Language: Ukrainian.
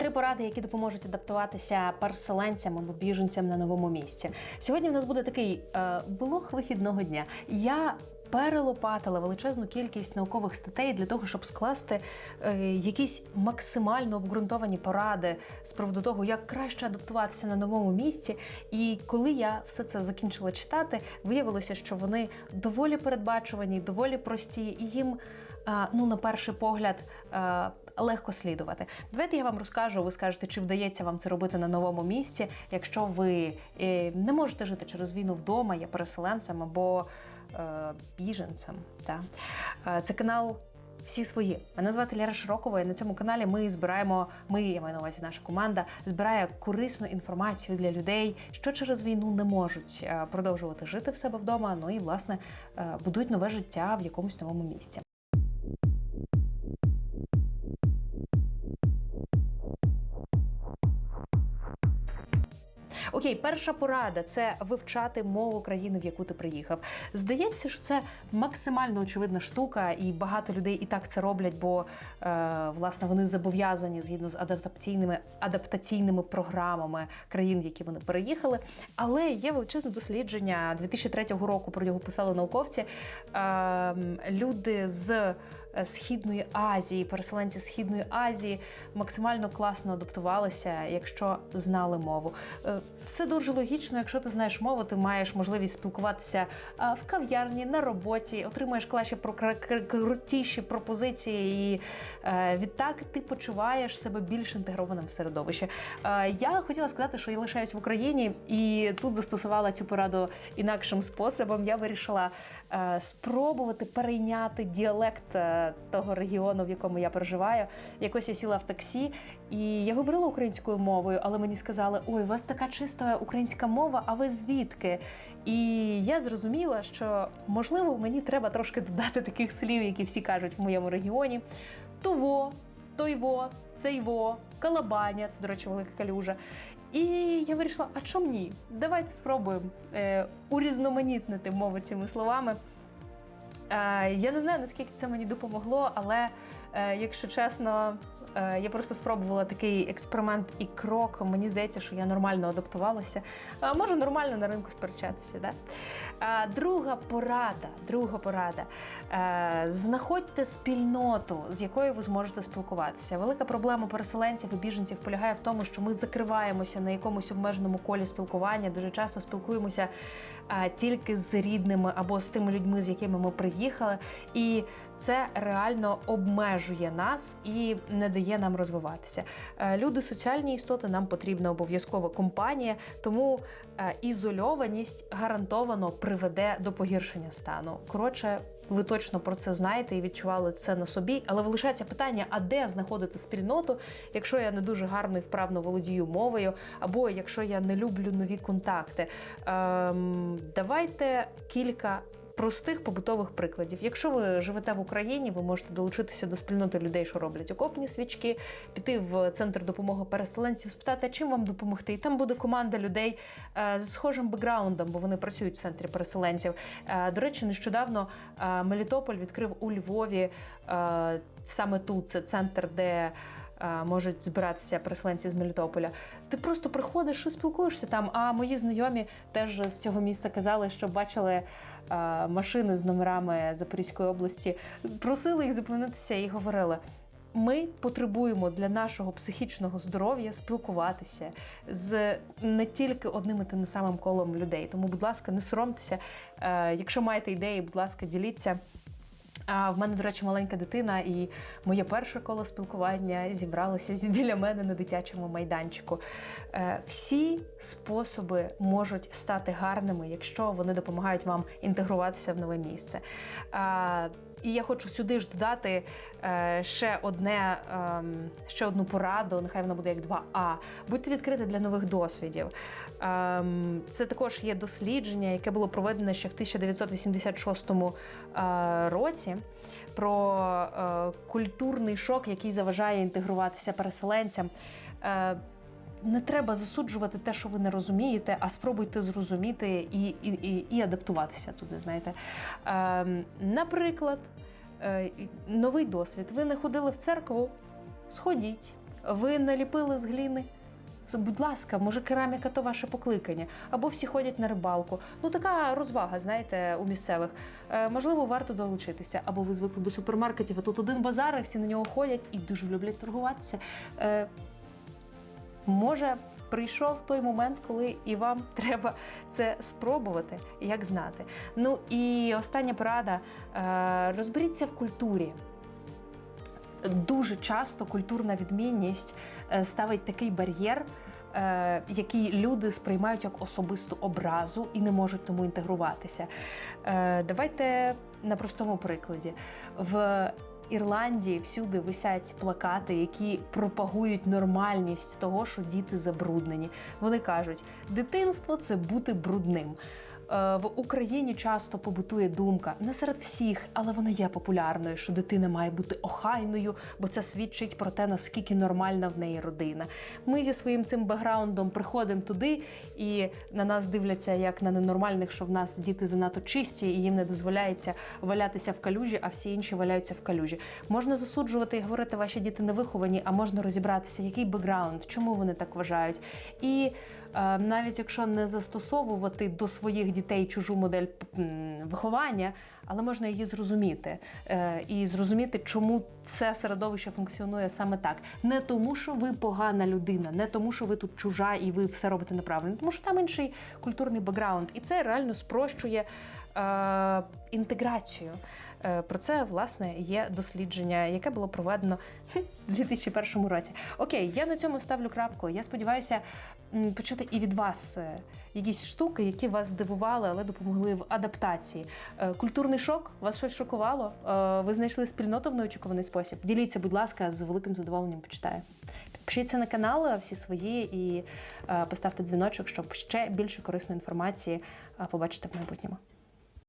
Три поради, які допоможуть адаптуватися переселенцям або біженцям на новому місці. Сьогодні в нас буде такий е, блог вихідного дня. Я перелопатила величезну кількість наукових статей для того, щоб скласти е, якісь максимально обґрунтовані поради з приводу того, як краще адаптуватися на новому місці. І коли я все це закінчила читати, виявилося, що вони доволі передбачувані, доволі прості, і їм, ну на перший погляд, е, легко слідувати. Давайте я вам розкажу. Ви скажете, чи вдається вам це робити на новому місці, якщо ви е, не можете жити через війну вдома, є переселенцем або е, біженцем. Е, Це канал. Всі свої. Мене звати Лера Широкова, і на цьому каналі ми збираємо, ми, я маю на увазі наша команда, збирає корисну інформацію для людей, що через війну не можуть е, продовжувати жити в себе вдома, ну і власне е, будують нове життя в якомусь новому місці. Окей, перша порада це вивчати мову країни, в яку ти приїхав. Здається, що це максимально очевидна штука, і багато людей і так це роблять, бо е, власне вони зобов'язані згідно з адаптаційними адаптаційними програмами країн, в які вони переїхали. Але є величезне дослідження 2003 року. Про нього писали науковці. Е, люди з Східної Азії, переселенці Східної Азії максимально класно адаптувалися, якщо знали мову. Е, Все дуже логічно. Якщо ти знаєш мову, ти маєш можливість спілкуватися в кав'ярні, на роботі, отримуєш клаші крутіші пропозиції, і е, відтак ти почуваєш себе більш інтегрованим в середовище. Е, Я хотіла сказати, що я лишаюсь в Україні, і тут застосувала цю пораду інакшим способом. Я вирішила е, спробувати перейняти діалект е, того регіону, в якому я проживаю. Якось я сіла в таксі, і я говорила українською мовою, але мені сказали: ой, у вас така чиста українська мова, а ви звідки? І я зрозуміла, що можливо мені треба трошки додати таких слів, які всі кажуть в моєму регіоні. Того, тойво, цейво, калабаня, це, до речі, велика калюжа. І я вирішила, а чому ні? Давайте спробуємо е, урізноманітнити мову цими словами. Е, я не знаю, наскільки це мені допомогло, але якщо чесно, е, я просто спробувала такий експеримент і крок. Мені здається, що я нормально адаптувалася. Е, можу нормально на ринку сперечатися. Да? Е, друга порада. Друга порада. Е, знаходьте спільноту, з якою ви зможете спілкуватися. Велика проблема переселенців і біженців полягає в тому, що ми закриваємося на якомусь обмеженому колі спілкування. Дуже часто спілкуємося е, тільки з рідними або з тими людьми, з якими ми приїхали. І це реально обмежує нас і не дає нам розвиватися. Е, Люди соціальні істоти, нам потрібна обов'язкова компанія, тому е, ізольованість гарантовано приведе до погіршення стану. Коротше. Ви точно про це знаєте і відчували це на собі, але залишається питання: а де знаходити спільноту, якщо я не дуже гарно і вправно володію мовою, або якщо я не люблю нові контакти. Ем, давайте кілька простих побутових прикладів. Якщо ви живете в Україні, ви можете долучитися до спільноти людей, що роблять окопні свічки, піти в центр допомоги переселенців, спитати, чим вам допомогти. І там буде команда людей е, з схожим бекграундом, бо вони працюють в центрі переселенців. Е, До речі, нещодавно е, Мелітополь відкрив у Львові саме тут. Це центр, де можуть збиратися переселенці з Мелітополя. Ти просто приходиш і спілкуєшся там. А мої знайомі теж з цього міста казали, що бачили машини з номерами Запорізької області, просили їх зупинитися і говорили. Ми потребуємо для нашого психічного здоров'я спілкуватися з не тільки одним і тим самим колом людей. Тому, будь ласка, не соромтеся. Е, Якщо маєте ідеї, будь ласка, діліться. А в мене, до речі, маленька дитина, і моє перше коло спілкування зібралося біля мене на дитячому майданчику. Е, Всі способи можуть стати гарними, якщо вони допомагають вам інтегруватися в нове місце. І я хочу сюди ж додати е, ще одне, ем, ще одну пораду, нехай вона буде як 2А. Будьте відкриті для нових досвідів. Ем, Це також є дослідження, яке було проведено ще в 1986 е, році про е, культурний шок, який заважає інтегруватися переселенцям. Е, не треба засуджувати те, що ви не розумієте, а спробуйте зрозуміти і, і, і, і адаптуватися туди. Знаєте, Ем, наприклад, е, новий досвід. Ви не ходили в церкву, сходіть. Ви наліпили з гліни? Будь ласка, може, кераміка то ваше покликання, або всі ходять на рибалку. Ну така розвага, знаєте, у місцевих. Е, можливо, варто долучитися. Або ви звикли до супермаркетів, а тут один базар, і всі на нього ходять і дуже люблять торгуватися. Е, може, прийшов той момент, коли і вам треба це спробувати, як знати. Ну і остання порада: е, розберіться в культурі. Дуже часто культурна відмінність е, ставить такий бар'єр, е, який люди сприймають як особисту образу і не можуть тому інтегруватися. Давайте на простому прикладі. В Ірландії всюди висять плакати, які пропагують нормальність того, що діти забруднені. Вони кажуть, дитинство це бути брудним. Е, В Україні часто побутує думка не серед всіх, але вона є популярною, що дитина має бути охайною, бо це свідчить про те, наскільки нормальна в неї родина. Ми зі своїм цим бекграундом приходимо туди, і на нас дивляться як на ненормальних, що в нас діти занадто чисті, і їм не дозволяється валятися в калюжі, а всі інші валяються в калюжі. Можна засуджувати і говорити, ваші діти не виховані, а можна розібратися, який бекграунд, чому вони так вважають. І навіть якщо не застосовувати до своїх дітей чужу модель виховання, але можна її зрозуміти е, і зрозуміти, чому це середовище функціонує саме так. Не тому, що ви погана людина, не тому, що ви тут чужа і ви все робите неправильно, тому що там інший культурний бекграунд, і це реально спрощує е, інтеграцію. Е, Про це власне є дослідження, яке було проведено у 2001 році. Окей, я на цьому ставлю крапку. Я сподіваюся почути і від вас е, якісь штуки, які вас здивували, але допомогли в адаптації. Е, Культурний шок вас щось шокувало? Ви знайшли спільноту в неочікуваний спосіб? Діліться, будь ласка, з великим задоволенням почитаю. Підпишіться на канал всі свої і поставте дзвіночок, щоб ще більше корисної інформації побачити в майбутньому.